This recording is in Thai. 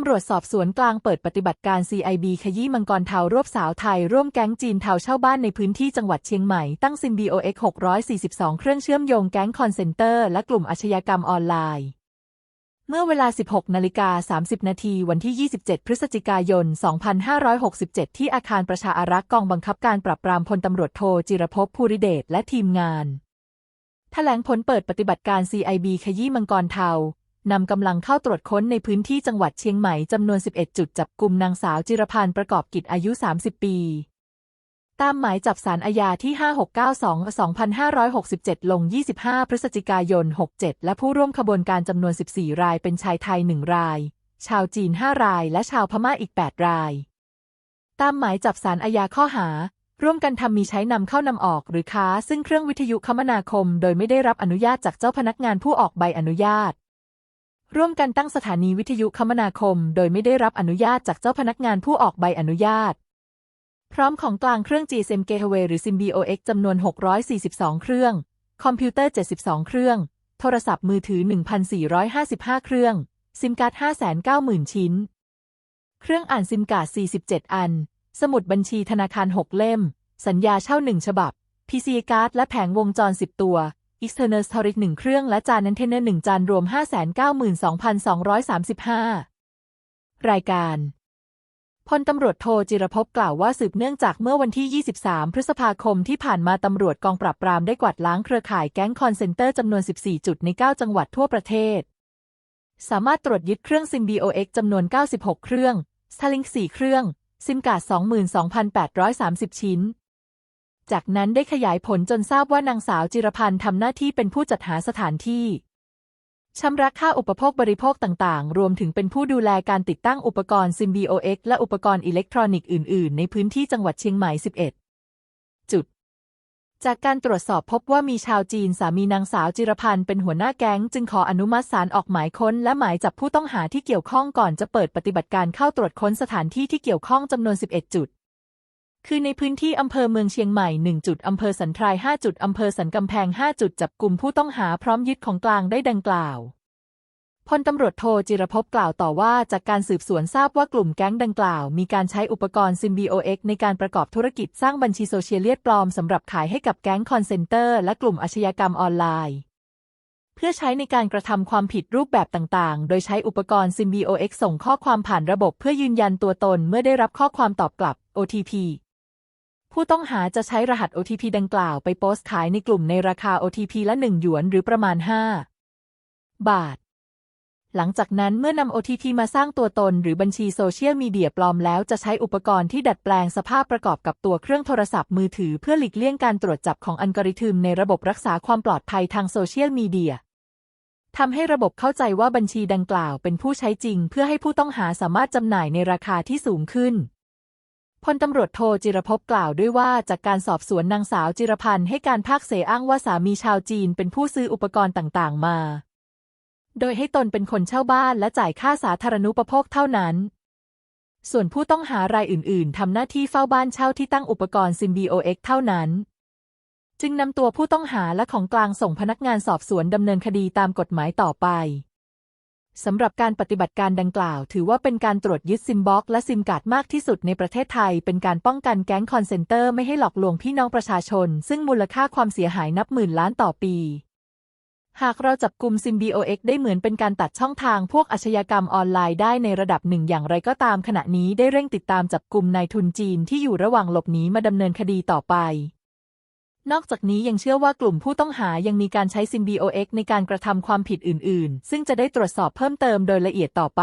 ำรวจสอบสวนกลางเปิดปฏิบัติการ CIB ขยี้มังกรเทารวบสาวไทย ร่วมแก๊งจีนเทาเช่าบ้านในพื้นที่จังหวัดเชียงใหม่ ตั้งซิม BOX 642 เครื่องเชื่อมโยงแก๊งคอนเซนเตอร์ และกลุ่มอาชญากรรมออนไลน์ เมื่อเวลา 16 นาฬิกา 30 นาทีวันที่ 27 พฤศจิกายน 2567 ที่อาคารประชาอารักษ์กองบังคับการปราบปรามพลตำรวจโทจิรภพภูริเดชและทีมงานแถลงผลเปิดปฏิบัติการ CIB ขยี้มังกรเทา นำกำลังเข้าตรวจค้นในพื้นที่จังหวัดเชียงใหม่จำนวน 11 จุดจับกลุ่มนางสาวจิรพันธ์ประกอบกิจอายุ 30 ปี ตามหมายจับสารอาญาที่ 5692-2567 ลง 25 พฤศจิกายน 67 และผู้ร่วมขบวนการจำนวน 14 รายเป็นชายไทย 1 ราย ชาวจีน 5 ราย และชาวพม่าอีก 8 ราย ตามหมายจับสารอาญาข้อหาร่วมกันทำมีใช้นำเข้านำออกหรือค้า ซึ่งเครื่องวิทยุคมนาคม โดยไม่ได้รับอนุญาตจากเจ้าพนักงานผู้ออกใบอนุญาต ร่วมกันตั้งสถานีวิทยุคมนาคม โดยไม่ได้รับอนุญาตจากเจ้าพนักงานผู้ออกใบอนุญาต พร้อมของกลางเครื่อง GSM Gateway หรือ SIM-BOX จำนวน 642 เครื่อง คอมพิวเตอร์ 72 เครื่อง โทรศัพท์มือถือ 1,455 เครื่อง ซิมการ์ด 590,000 ชิ้น เครื่องอ่านซิมการ์ด 47 อัน สมุดบัญชีธนาคาร 6 เล่ม สัญญาเช่า 1 ฉบับ PC การ์ดและแผงวงจร 10 ตัว External Storage 1 เครื่อง และจานนันเทนเนอร์1จานรวม 592,235 รายการพลตำรวจโทจิรภพกล่าวว่าสืบเนื่องจากเมื่อวันที่ 23 พฤษภาคมที่ผ่านมาตำรวจกองปราบปรามได้กวาดล้างเครือข่ายแก๊งคอนเซนเตอร์จำนวน 14 จุดใน 9 จังหวัดทั่วประเทศ สามารถตรวจยึดเครื่องซิม BOX จำนวน 96 เครื่อง Starlink 4เครื่อง ซิมการ์ด22,830 ชิ้น จากนั้นได้ขยายผลจนทราบว่านางสาวจิรพันธ์ทำหน้าที่เป็นผู้จัดหาสถานที่ชำระค่าอุปโภคบริโภคต่างๆ รวมถึงเป็นผู้ดูแลการติดตั้งอุปกรณ์ SIM-BOX และอุปกรณ์อิเล็กทรอนิกส์อื่น ๆ ในพื้นที่จังหวัดเชียงใหม่ 11 จุด จากการตรวจสอบพบว่ามีชาวจีนสามีนางสาวจิรพันธ์เป็นหัวหน้าแก๊ง จึงขออนุมัติศาลออกหมายค้น และหมายจับผู้ต้องหาที่เกี่ยวข้องก่อนจะเปิดปฏิบัติการเข้าตรวจค้นสถานที่ที่เกี่ยวข้องจำนวน 11 จุด คือในพื้นที่อำเภอเมืองเชียงใหม่ 1 จุด อำเภอสันทราย 5 จุด อำเภอสันกำแพง 5 จุด จับกลุ่มผู้ต้องหาพร้อมยึดของกลางได้ดังกล่าว พลตำรวจโทจิรภพกล่าวต่อว่าจากการสืบสวนทราบว่ากลุ่มแก๊งดังกล่าว มีการใช้อุปกรณ์ SIM-BOX ในการประกอบธุรกิจสร้างบัญชีโซเชียลเลียดปลอมสำหรับขายให้กับแก๊งคอนเซนเตอร์และกลุ่มอาชญากรรมออนไลน์เพื่อใช้ในการกระทำความผิดรูปแบบต่างๆ โดยใช้อุปกรณ์ SIM-BOX ส่งข้อความผ่านระบบเพื่อยืนยันตัวตนเมื่อได้รับข้อความตอบกลับ OTP ผู้ต้องหาจะใช้รหัส OTP ดังกล่าวไปโพสต์ขายในกลุ่มในราคา OTP ละ 1 หยวนหรือประมาณ 5 บาท หลังจากนั้นเมื่อนำ OTP มาสร้างตัวตนหรือบัญชีโซเชียลมีเดียปลอมแล้วจะใช้อุปกรณ์ที่ดัดแปลงสภาพประกอบกับตัวเครื่องโทรศัพท์มือถือเพื่อหลีกเลี่ยงการตรวจจับของอัลกอริทึมในระบบรักษาความปลอดภัยทางโซเชียลมีเดียทำให้ระบบเข้าใจว่าบัญชีดังกล่าวเป็นผู้ใช้จริง เพื่อให้ผู้ต้องหาสามารถจำหน่ายในราคาที่สูงขึ้น พลตำรวจโทจิรภพกล่าวด้วยว่าจากการสอบสวนนางสาวจิรพันธ์ให้การภาคเสอ้างว่าสามีชาวจีนเป็นผู้ซื้ออุปกรณ์ต่าง ๆ มา โดยให้ตนเป็นคนเช่าบ้านและจ่ายค่าสาธารณูปโภคเท่านั้น ส่วนผู้ต้องหารายอื่น ๆ ทำหน้าที่เฝ้าบ้านเช่าที่ตั้งอุปกรณ์ SIM-BOX เท่านั้น จึงนำตัวผู้ต้องหาและของกลางส่งพนักงานสอบสวนดำเนินคดีตามกฎหมายต่อไป สำหรับการปฏิบัติการดังกล่าว ถือว่าเป็นการตรวจยึดซิมบ็อกและซิมการ์ดมากที่สุดในประเทศไทย เป็นการป้องกันแก๊งคอนเซนเตอร์ไม่ให้หลอกลวงพี่น้องประชาชน ซึ่งมูลค่าความเสียหายนับหมื่นล้านต่อปี หากเราจับกลุ่มซิม BOX ได้เหมือนเป็นการตัดช่องทางพวกอาชญากรรมออนไลน์ได้ในระดับหนึ่งอย่างไรก็ตามขณะนี้ได้เร่งติดตามจับกลุ่มนายทุนจีนที่อยู่ระหว่างหลบหนีมาดำเนินคดีต่อไป นอกจากนี้ยังเชื่อว่ากลุ่มผู้ต้องหายังมีการใช้ซิม BOX ในการกระทำความผิดอื่น ๆ ซึ่งจะได้ตรวจสอบเพิ่มเติมโดยละเอียดต่อไป